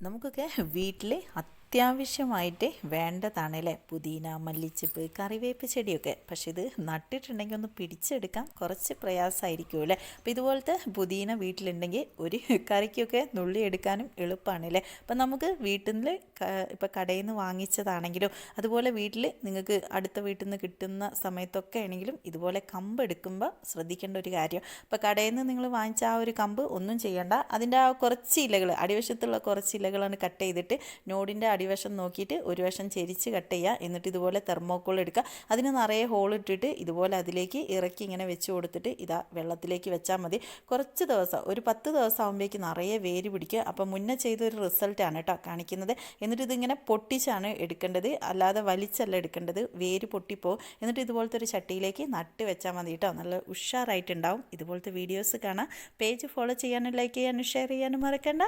നമുക്കൊക്കെ വീട്ടിൽ അത്യാവശ്യമായിട്ട് വേണ്ടതാണല്ലേ? പുതിന മല്ലിച്ചപ്പ് കറിവേപ്പ് ചെടിയൊക്കെ. പക്ഷെ ഇത് നട്ടിട്ടുണ്ടെങ്കിൽ ഒന്ന് പിടിച്ചെടുക്കാൻ കുറച്ച് പ്രയാസമായിരിക്കും അല്ലേ? അപ്പോൾ ഇതുപോലത്തെ പുതിന വീട്ടിലുണ്ടെങ്കിൽ ഒരു കറിക്കൊക്കെ നുള്ളി എടുക്കാനും എളുപ്പമാണ് അല്ലേ അപ്പം നമുക്ക് വീട്ടിൽ നിന്ന് ഇപ്പോൾ കടയിൽ നിന്ന് വാങ്ങിച്ചതാണെങ്കിലും അതുപോലെ വീട്ടിൽ നിങ്ങൾക്ക് അടുത്ത വീട്ടിൽ നിന്ന് കിട്ടുന്ന സമയത്തൊക്കെ ആണെങ്കിലും ഇതുപോലെ കമ്പ് എടുക്കുമ്പോൾ ശ്രദ്ധിക്കേണ്ട ഒരു കാര്യം. ഇപ്പോൾ കടയിൽ നിന്ന് നിങ്ങൾ വാങ്ങിച്ച ആ ഒരു കമ്പ് ഒന്നും ചെയ്യണ്ട. അതിന്റെ ആ കുറച്ച് ഇലകൾ അടിവശത്തുള്ള കുറച്ച് ഇലകളാണ് കട്ട് ചെയ്തിട്ട് നോടിന്റെ അടിവശം നോക്കിയിട്ട് ഒരു വശം ചെരിച്ച് കട്ട് ചെയ്യുക. എന്നിട്ട് ഇതുപോലെ തെർമോക്കോൾ എടുക്കുക. അതിന് നിറയെ ഹോൾ ഇട്ടിട്ട് ഇതുപോലെ അതിലേക്ക് ഇറക്കി ഇങ്ങനെ വെച്ച് കൊടുത്തിട്ട് ഇതാ വെള്ളത്തിലേക്ക് വെച്ചാൽ മതി. കുറച്ച് ദിവസം ഒരു പത്ത് ദിവസം ആകുമ്പോഴേക്ക് നിറയെ വേര് പിടിക്കുക. അപ്പോൾ മുന്നേ ചെയ്തൊരു റിസൾട്ടാണ് കേട്ടോ കാണിക്കുന്നത്. എന്നിട്ട് ഇതിങ്ങനെ പൊട്ടിച്ചാണ് എടുക്കേണ്ടത്. അല്ലാതെ വലിച്ചല്ല എടുക്കേണ്ടത്. വേര് പൊട്ടിപ്പോവും. എന്നിട്ട് ഇതുപോലത്തെ ഒരു ചട്ടിയിലേക്ക് നട്ട് വെച്ചാൽ മതി കേട്ടോ. നല്ല ഉഷാറായിട്ടുണ്ടാവും. ഇതുപോലത്തെ വീഡിയോസ് കാണാം. പേജ് ഫോളോ ചെയ്യാനും ലൈക്ക് ചെയ്യാനും ഷെയർ ചെയ്യാനും മറക്കണ്ട.